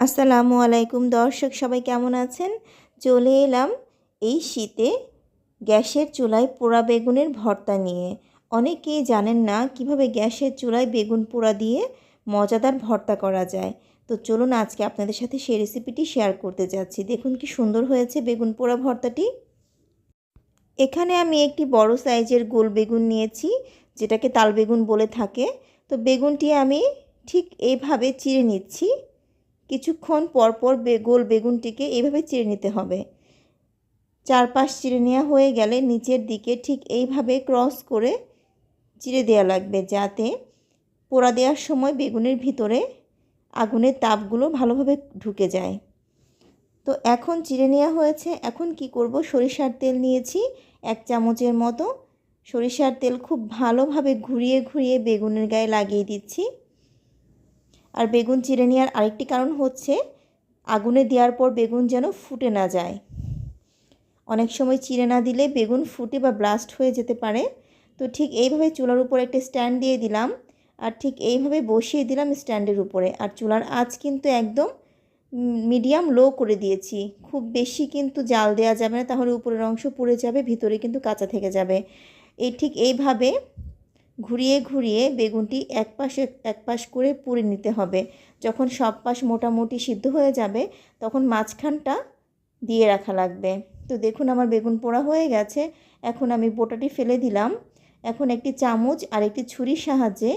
আসসালামু আলাইকুম দর্শক, সবাই কেমন আছেন? চলে এলাম এই শীতে গ্যাসের চুলায় পোড়া বেগুনের ভর্তা নিয়ে। অনেকেই জানেন না কীভাবে গ্যাসের চুলায় বেগুন পোড়া দিয়ে মজাদার ভর্তা করা যায়। তো চলুন আজকে আপনাদের সাথে সেই রেসিপিটি শেয়ার করতে যাচ্ছি। দেখুন কি সুন্দর হয়েছে বেগুন পোড়া ভর্তাটি। এখানে আমি একটি বড় সাইজের গোল বেগুন নিয়েছি, যেটাকে তাল বেগুন বলে থাকে। তো বেগুনটি আমি ঠিক এইভাবে চিড়ে নিচ্ছি। কিছুক্ষণ পরপর গোল বেগুনটিকে এইভাবে চিড়ে নিতে হবে। চারপাশ চিড়ে নেওয়া হয়ে গেলে নিচের দিকে ঠিক এইভাবে ক্রস করে চিড়ে দেওয়া লাগবে যাতে পোড়া দেওয়ার সময় বেগুনের ভিতরে আগুনের তাপগুলো ভালোভাবে ঢুকে যায়। তো এখন চিড়ে নেওয়া হয়েছে। এখন কি করব? সরিষার তেল নিয়েছি এক চামচের মতো। সরিষার তেল খুব ভালোভাবে ঘুরিয়ে ঘুরিয়ে বেগুনের গায়ে লাগিয়ে দিচ্ছি। আর বেগুন চিড়ে নেওয়ার আরেকটি কারণ হচ্ছে আগুনে দেওয়ার পর বেগুন যেন ফুটে না যায়। অনেক সময় চিড়ে না দিলে বেগুন ফুটে বা ব্লাস্ট হয়ে যেতে পারে। তো ঠিক এইভাবে চুলার উপর একটা স্ট্যান্ড দিয়ে দিলাম আর ঠিক এইভাবে বসিয়ে দিলাম স্ট্যান্ডের উপরে। আর চুলার আঁচ কিন্তু একদম মিডিয়াম লো করে দিয়েছি। খুব বেশি কিন্তু জাল দেওয়া যাবে না, তাহলে উপরের অংশ পুড়ে যাবে, ভিতরে কিন্তু কাঁচা থেকে যাবে। এই ঠিক এইভাবে ঘুরিয়ে ঘুরিয়ে বেগুনটি এক পাশে, এক পাশ করে পুড়ে নিতে হবে। যখন সব পাশ মোটামুটি সিদ্ধ হয়ে যাবে, তখন মাঝখানটা দিয়ে রাখা লাগবে। তো দেখুন আমার বেগুন পোড়া হয়ে গেছে। এখন আমি বোটাটি ফেলে দিলাম। এখন একটি চামচ আর একটি ছুরির সাহায্যে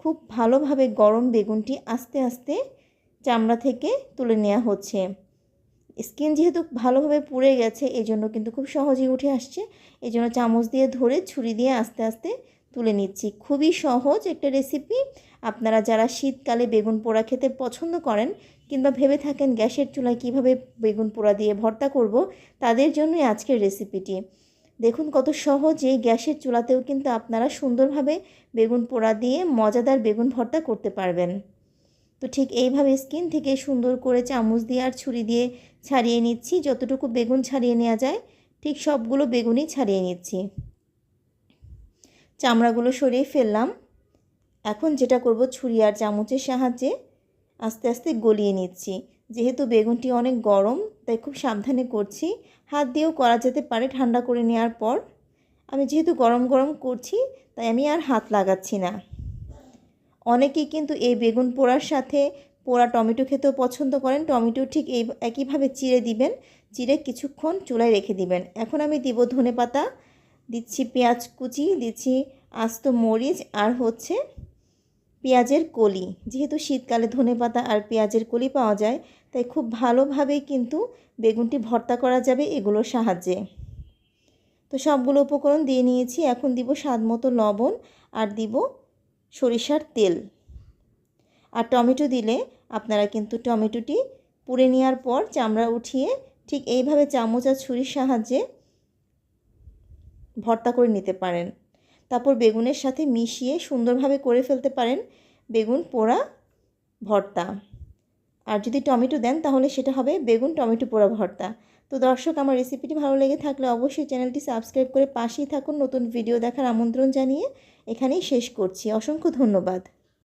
খুব ভালোভাবে গরম বেগুনটি আস্তে আস্তে চামড়া থেকে তুলে নেওয়া হচ্ছে। স্কিন যেহেতু ভালোভাবে পুড়ে গেছে এই জন্য কিন্তু খুব সহজেই উঠে আসছে। এই জন্য চামচ দিয়ে ধরে ছুরি দিয়ে আস্তে আস্তে তুলে নিচ্ছি। খুবই সহজ একটা রেসিপি আপনারা যারা শীতকালে বেগুন পোড়া খেতে পছন্দ করেন কিংবা ভেবে থাকেন গ্যাসের চুলায় কীভাবে বেগুন পোড়া দিয়ে ভর্তা করব, তাদের জন্যই আজকের রেসিপিটি দেখুন কত সহজে গ্যাসের চুলাতেও কিন্তু আপনারা সুন্দরভাবে বেগুন পোড়া দিয়ে মজাদার বেগুন ভর্তা করতে পারবেন। তো ঠিক এইভাবে স্কিন থেকে সুন্দর করে চামচ দিয়ে আর ছুরি দিয়ে ছাড়িয়ে নিচ্ছি। যতটুকু বেগুন ছাড়িয়ে নেওয়া যায়, ঠিক সবগুলো বেগুনই ছাড়িয়ে নিচ্ছি। চামড়াগুলো সরিয়ে ফেললাম। এখন যেটা করব, ছুরি আর চামচের সাহায্যে আস্তে আস্তে গলিয়ে নিচ্ছি। যেহেতু বেগুনটি অনেক গরম, তাই খুব সাবধানে করছি। হাত দিয়েও করা যেতে পারে ঠান্ডা করে নেওয়ার পর। আমি যেহেতু গরম গরম করছি, তাই আমি আর হাত লাগাচ্ছি না। অনেকেই কিন্তু এই বেগুন পোড়ার সাথে পোড়া টমেটো খেতেও পছন্দ করেন। টমেটো ঠিক এই, একইভাবে চিড়ে দিবেন। চিড়ে কিছুক্ষণ চুলায় রেখে দিবেন। এখন আমি দিব ধনে পাতা দিচ্ছি পেঁয়াজ কুচি, দিচ্ছি আস্ত মরিচ আর হচ্ছে পেঁয়াজের কলি। যেহেতু শীতকালে ধনে পাতা আর পেঁয়াজের কলি পাওয়া যায়, তাই খুব ভালোভাবেই কিন্তু বেগুনটি ভর্তা করা যাবে এগুলোর সাহায্যে। তো সবগুলো উপকরণ দিয়ে নিয়েছি। এখন দিব স্বাদ মতো লবণ আর দিব সরিষার তেল। আর টমেটো দিলে আপনারা কিন্তু টমেটোটি পুড়ে নেওয়ার পর চামড়া উঠিয়ে ঠিক এইভাবে চামচ আর ছুরির সাহায্যে ভর্তা করে নিতে পারেন। তারপর বেগুনের সাথে মিশিয়ে সুন্দরভাবে করে ফেলতে পারেন বেগুন পোড়া ভর্তা। আর যদি টমেটো দেন তাহলে সেটা হবে বেগুন টমেটো পোড়া ভর্তা। তো দর্শক, আমার রেসিপিটি ভালো লেগে থাকলে অবশ্যই চ্যানেলটি সাবস্ক্রাইব করে পাশেই থাকুন। নতুন ভিডিও দেখার আমন্ত্রণ জানিয়ে এখানেই শেষ করছি। অসংখ্য ধন্যবাদ।